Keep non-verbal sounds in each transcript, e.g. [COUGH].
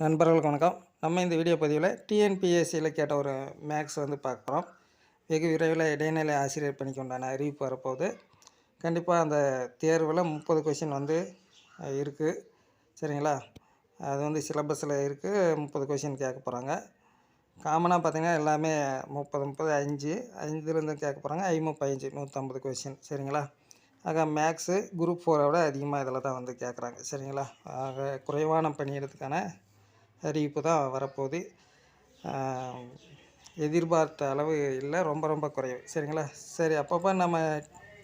நண்பர்களுக்கு வணக்கம். நம்ம இந்த வீடியோ பதிவில் டிஎன்பிஎஸ்சியில் கேட்ட ஒரு மேக்ஸ் வந்து பார்க்குறோம் வெகு விரைவில் இடைநிலை ஆசிரியர் பணிக்கு உண்டான அறிவிப்பு வரப்போகுது. கண்டிப்பாக அந்த தேர்வில் முப்பது கொஷின் வந்து இருக்குது சரிங்களா? அது வந்து சிலபஸில் இருக்குது முப்பது கொஷின் கேட்க போகிறாங்க காமனாக பார்த்தீங்கன்னா எல்லாமே முப்பது முப்பது அஞ்சு அஞ்சுலேருந்து கேட்க போகிறாங்க ஐமுப்பஞ்சு நூற்றம்பது கொஷின் சரிங்களா? ஆக மேக்ஸு குரூப் ஃபோரை விட அதிகமாக இதில் தான் வந்து கேட்குறாங்க சரிங்களா? ஆக குறைவான பணியிடத்துக்கான அறிவிப்பு தான் வரப்போகுது. எதிர்பார்த்த அளவு இல்லை ரொம்ப ரொம்ப குறைவு. சரிங்களா? சரி அப்பப்போ நம்ம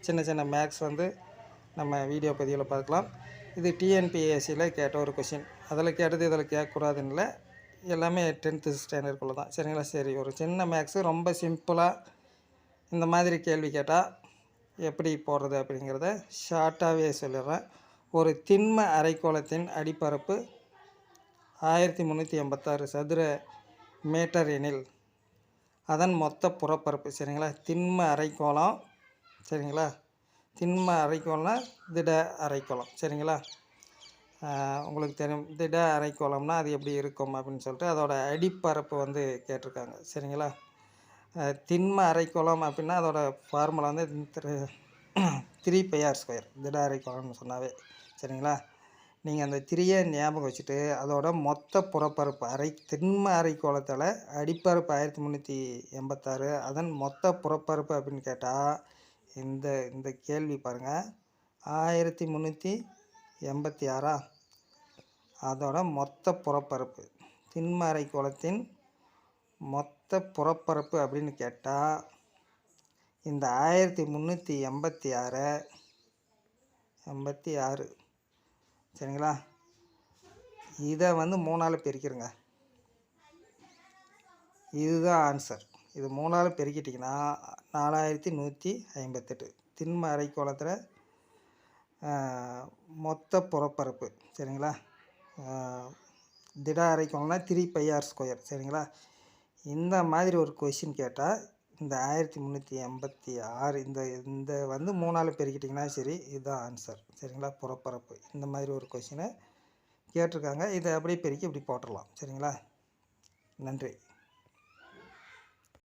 சின்ன சின்ன மேக்ஸ் வந்து நம்ம வீடியோ பதிவில் பார்க்கலாம். இது டிஎன்பிஎஸ்சியில் கேட்ட ஒரு கொஷின் அதில் கேட்டது இதில் கேட்கக்கூடாதுன்னு இல்லை. எல்லாமே டென்த்து ஸ்டாண்டர்டுக்குள்ளே தான். சரிங்களா? சரி ஒரு சின்ன மேக்ஸு ரொம்ப சிம்பிளாக இந்த மாதிரி கேள்வி கேட்டால் எப்படி போடுறது அப்படிங்கிறத ஷார்ட்டாகவே சொல்லிடுறேன். ஒரு திண்ம அரைக்கோளத்தின் அடிப்பரப்பு ஆயிரத்தி முந்நூற்றி எண்பத்தாறு சதுர மீட்டர் எனில் அதன் மொத்த புறப்பரப்பு சரிங்களா? திண்ம அரைக்கோளம் சரிங்களா? திண்ம அரைக்கோளம்னா திட அரைக்கோளம் சரிங்களா? உங்களுக்கு தெரியும். திட அரைக்கோளம்னா அது எப்படி இருக்கும் அப்படின்னு சொல்லிட்டு அதோட அடிப்பரப்பு வந்து கேட்டிருக்காங்க சரிங்களா? திண்ம அரைக்கோளம் அப்படின்னா அதோடய ஃபார்முலா வந்து த்ரீ [CLEARS THROAT] பையார் ஸ்கொயர் திட அரைக்கோளம்னு சொன்னாவே சரிங்களா? நீங்கள் அந்த திரையை ஞாபகம் வச்சுட்டு அதோட மொத்த புறப்பரப்பு அரை திண்ம அரைக்கோளத்தில் அடிப்பரப்பு ஆயிரத்தி முந்நூற்றி எண்பத்தாறு அதன் மொத்த புறப்பரப்பு அப்படின்னு கேட்டால் இந்த இந்த கேள்வி பாருங்கள் ஆயிரத்தி முந்நூற்றி எண்பத்தி ஆறா அதோட மொத்த புறப்பரப்பு திண்ம அரைக்கோளத்தின் மொத்த புறப்பரப்பு அப்படின்னு கேட்டால் இந்த ஆயிரத்தி முந்நூற்றி எண்பத்தி ஆறு எண்பத்தி ஆறு சரிங்களா? இதை வந்து மூணால் பெருக்கிடுங்க இதுதான் ஆன்சர் இது மூணால் பெருக்கிட்டிங்கன்னா நாலாயிரத்தி நூற்றி ஐம்பத்தெட்டு. திண்ம அரைக்கோளத்தில் மொத்த புறப்பரப்பு சரிங்களா? திட அரைக்கோளம்னா த்ரீ பைஆர் ஸ்கொயர் சரிங்களா? இந்த மாதிரி ஒரு கொஷின் கேட்டால் இந்த ஆயிரத்தி முந்நூற்றி எண்பத்தி ஆறு இந்த இந்த வந்து மூணால் பெருக்கிட்டிங்கன்னா சரி இதுதான் ஆன்சர் சரிங்களா? புறப்பரப்பு. இந்த மாதிரி ஒரு கொஷினை கேட்டிருக்காங்க. இதை அப்படியே பெருக்கி இப்படி போட்டுடலாம். சரிங்களா? நன்றி.